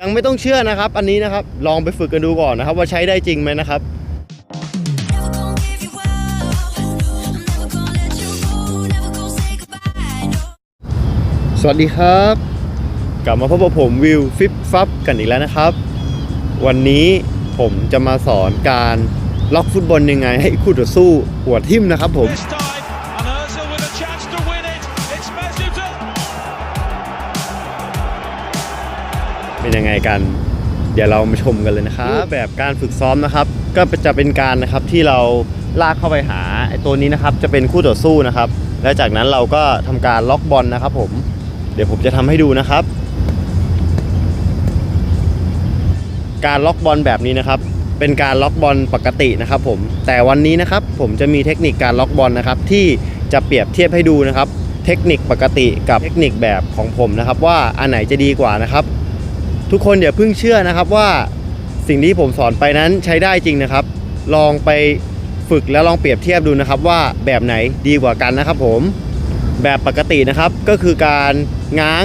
ยังไม่ต้องเชื่อนะครับ อันนี้นะครับ ลองไปฝึกกันดูก่อนนะครับ ว่าใช้ได้จริงไหมนะครับสวัสดีครับ กลับมาพบกับผมวิวฟิปฟับกันอีกแล้วนะครับ วันนี้ผมจะมาสอนการล็อกฟุตบอลยังไง ให้คู่ต่อสู้หัวทิ่มนะครับผม เป็นยังไงกัน เดี๋ยวเรามาชมกันเลยนะครับรูปแบบการฝึกซ้อมนะครับ ก็จะเป็นการนะครับที่เราลากเข้าไปหาไอ้ตัวนี้นะครับ จะเป็นคู่ต่อสู้นะครับ และจากนั้นเราก็ทำการล็อกบอลนะครับ ผม เดี๋ยวผมจะทำให้ดูนะครับ การล็อกบอลแบบนี้นะครับ เป็นการล็อกบอลปกตินะครับ ผม แต่วันนี้นะครับ ผมจะมีเทคนิคการล็อกบอลนะครับ ที่จะเปรียบเทียบให้ดูนะครับ เทคนิคปกติกับเทคนิคแบบของผมนะครับ ว่าอันไหนจะดีกว่านะครับ ทุกคนอย่าเพิ่งเชื่อนะครับว่าสิ่งที่ผมสอนไปนั้นใช้ได้จริงนะครับ ลองไปฝึกแล้วลองเปรียบเทียบดูนะครับ ว่าแบบไหนดีกว่ากันนะครับ ผมแบบปกตินะครับก็คือการง้าง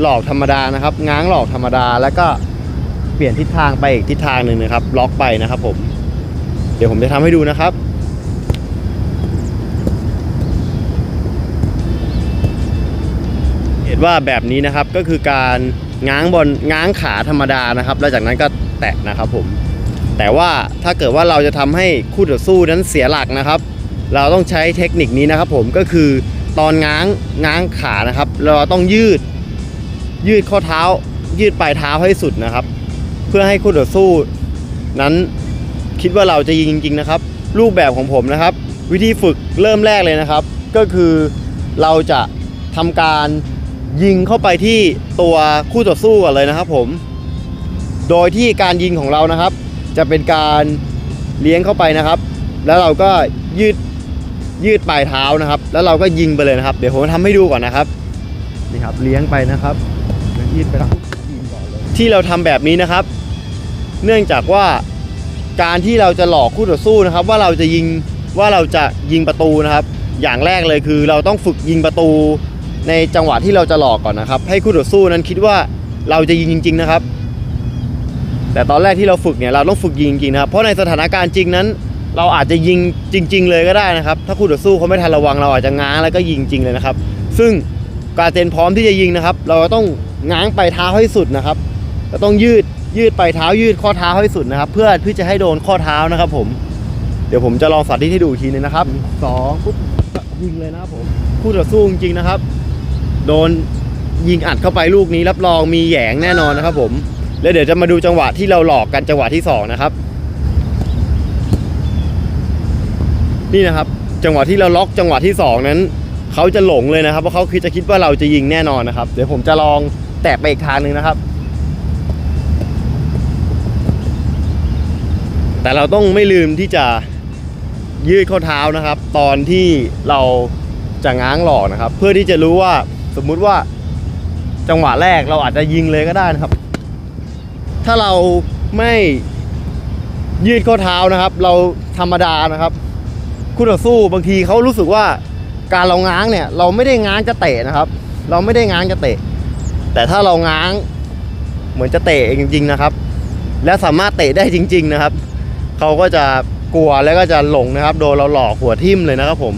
หลอกธรรมดานะครับ ง้างหลอกธรรมดาแล้วก็เปลี่ยนทิศทางไปอีกทิศทางหนึ่งนะครับ ล็อกไปนะครับ ผม เดี๋ยวผมจะทำให้ดูนะครับเห็นว่าแบบนี้นะครับก็คือการ ง้างบอลง้างขาธรรมดานะครับ แล้วจากนั้นก็แตะนะครับผม แต่ว่าถ้าเกิดว่าเราจะทำให้คู่ต่อสู้นั้นเสียหลักนะครับ เราต้องใช้เทคนิคนี้นะครับ ผมก็คือตอนง้างง้างขานะครับ เราต้องยืด ยืดข้อเท้า ยืดปลายเท้าให้สุดนะครับ เพื่อให้คู่ต่อสู้ นั้นคิดว่าเราจะยิงจริง ๆ นะครับ รูปแบบของผมนะครับ วิธีฝึกเริ่มแรกเลยนะครับ ก็คือเราจะทำการ ยิงเข้าไปที่ตัวคู่ต่อสู้ก่อนเลยนะครับผม โดยที่การยิงของเรานะครับ จะเป็นการเลี้ยงเข้าไปนะครับ แล้วเราก็ยืดยืดปลายเท้านะครับ แล้วเราก็ยิงไปเลยนะครับ เดี๋ยวผมทำให้ดูก่อนนะครับนี่ครับเลี้ยงไปนะครับยืดไปแล้วยิงที่เราทำแบบนี้นะครับ เนื่องจากว่าการที่เราจะหลอกคู่ต่อสู้นะครับ ว่าเราจะยิงว่าเราจะยิงประตูนะครับ อย่างแรกเลยคือเราต้องฝึกยิงประตู ในจังหวะที่เราจะหลอกก่อนนะครับ ให้คู่ต่อสู้นั้นคิดว่าเราจะยิงจริง ๆ นะครับ แต่ตอนแรกที่เราฝึกเนี่ยเราต้องฝึกยิงจริงๆนะครับ เพราะในสถานการณ์จริงนั้น เราอาจจะยิงจริง ๆ เลยก็ได้นะครับ ถ้าคู่ต่อสู้เขาไม่ทันระวังเราอาจจะง้างแล้วก็ยิงจริงเลยนะครับ ซึ่งการเตรียมพร้อมที่จะยิงนะครับ เราต้องง้างไปลายเท้าให้สุดนะครับเราต้องยืดยืดไปลายเท้ายืดข้อเท้าให้สุดนะครับ เพื่อที่จะให้โดนข้อเท้านะครับ ผม เดี๋ยวผมจะลองสาธิตให้ดูอีกทีนึงนะครับสองปุ๊บยิงเลยนะครับผมคู่ต่อสู้จริงๆนะครับ โดนยิงอัดเข้าไปลูกนี้รับรองมีแหยงแน่นอนนะครับผม แล้วเดี๋ยวจะมาดูจังหวะที่เราหลอกกันจังหวะที่สองนะครับ นี่นะครับ จังหวะที่เราล็อกจังหวะที่สองนั้นเขาจะหลงเลยนะครับเพราะเขาคิดจะคิดว่าเราจะยิงแน่นอนนะครับ เดี๋ยวผมจะลองแตะไปอีกทางหนึ่งนะครับ แต่เราต้องไม่ลืมที่จะยืดข้อเท้านะครับ ตอนที่เราจะง้างหลอกนะครับ เพื่อที่จะรู้ว่า สมมุติว่าจังหวะแรกเราอาจจะยิงเลยก็ได้นะครับ ถ้าเราไม่ยืดข้อเท้านะครับ เราธรรมดานะครับคู่ต่อสู้บางทีเขารู้สึกว่าการเราง้างเนี่ย เราไม่ได้ง้างจะเตะนะครับ เราไม่ได้ง้างจะเตะ แต่ถ้าเราง้างเหมือนจะเตะจริง ๆนะครับ และสามารถเตะได้จริง ๆนะครับเขาก็จะกลัวแล้วก็จะหลงนะครับ โดนเราหลอกหัวทิ่มเลยนะครับผม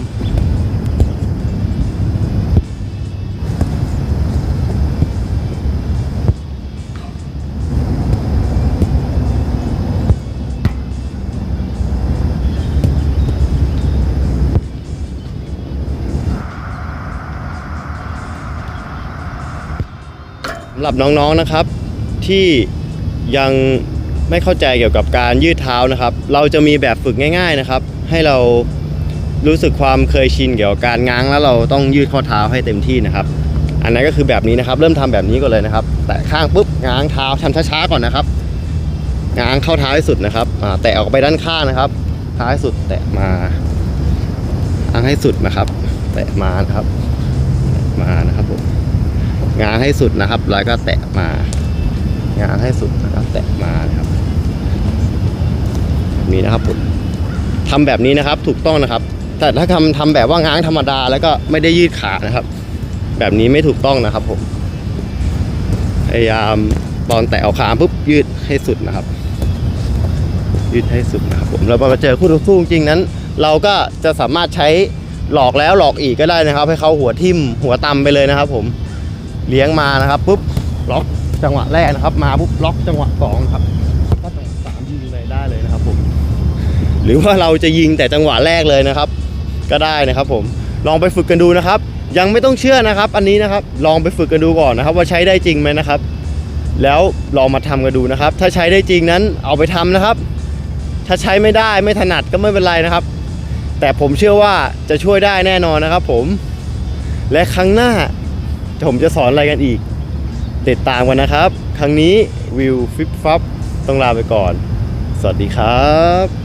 สำหรับน้องๆนะครับที่ยังไม่เข้าใจเกี่ยวกับการยืดเท้านะครับ เราจะมีแบบฝึกง่าย ๆนะครับ ให้เรารู้สึกความเคยชินเกี่ยวกับการง้างแล้วเราต้องยืดข้อเท้าให้เต็มที่นะครับ อันนั้นก็คือแบบนี้นะครับ เริ่มทำแบบนี้ก่อนเลยนะครับ แตะข้างปุ๊บง้างเท้าทำช้าๆก่อนนะครับง้างเข้าเท้าให้สุดนะครับอ่าแตะออกไปด้านข้างนะครับเท้าให้สุดแตะมาง้างให้สุดนะครับ แตะมานะครับมานะครับผม ง้างให้สุดนะครับแล้วก็แตะมาง้างให้สุดนะครับแตะมานะครับแบบนี้นะครับผมทำแบบนี้นะครับถูกต้องนะครับ แต่ถ้าทำทำแบบว่าง้างธรรมดาแล้วก็ไม่ได้ยืดขานะครับ แบบนี้ไม่ถูกต้องนะครับผมพยายามตอนแตะเอาขาปุ๊บยืดให้สุดนะครับ ยืดให้สุดนะครับผมแล้วพอมาเจอคู่ต่อสู้จริงนั้น เราก็จะสามารถใช้หลอกแล้วหลอกอีกก็ได้นะครับ ให้เขาหัวทิ่มหัวตำไปเลยนะครับผม เลี้ยงมานะครับปุ๊บล็อกจังหวะแรกนะครับ มาปุ๊บล็อกจังหวะสองครับก็จังหวะสามยิงเลยได้เลยนะครับผมหรือว่าเราจะยิงแต่จังหวะแรกเลยนะครับ ก็ได้นะครับผมลองไปฝึกกันดูนะครับ ยังไม่ต้องเชื่อนะครับ อันนี้นะครับลองไปฝึกกันดูก่อนนะครับ ว่าใช้ได้จริงไหมนะครับ แล้วลองมาทำกันดูนะครับ ถ้าใช้ได้จริงนั้นเอาไปทำนะครับ ถ้าใช้ไม่ได้ไม่ถนัดก็ไม่เป็นไรนะครับ แต่ผมเชื่อว่าจะช่วยได้แน่นอนนะครับ ผม และครั้งหน้า ผมจะสอนอะไรกันอีก ติดตามกันนะครับ ครั้งนี้วิวฟิปฟับต้องลาไปก่อน สวัสดีครับ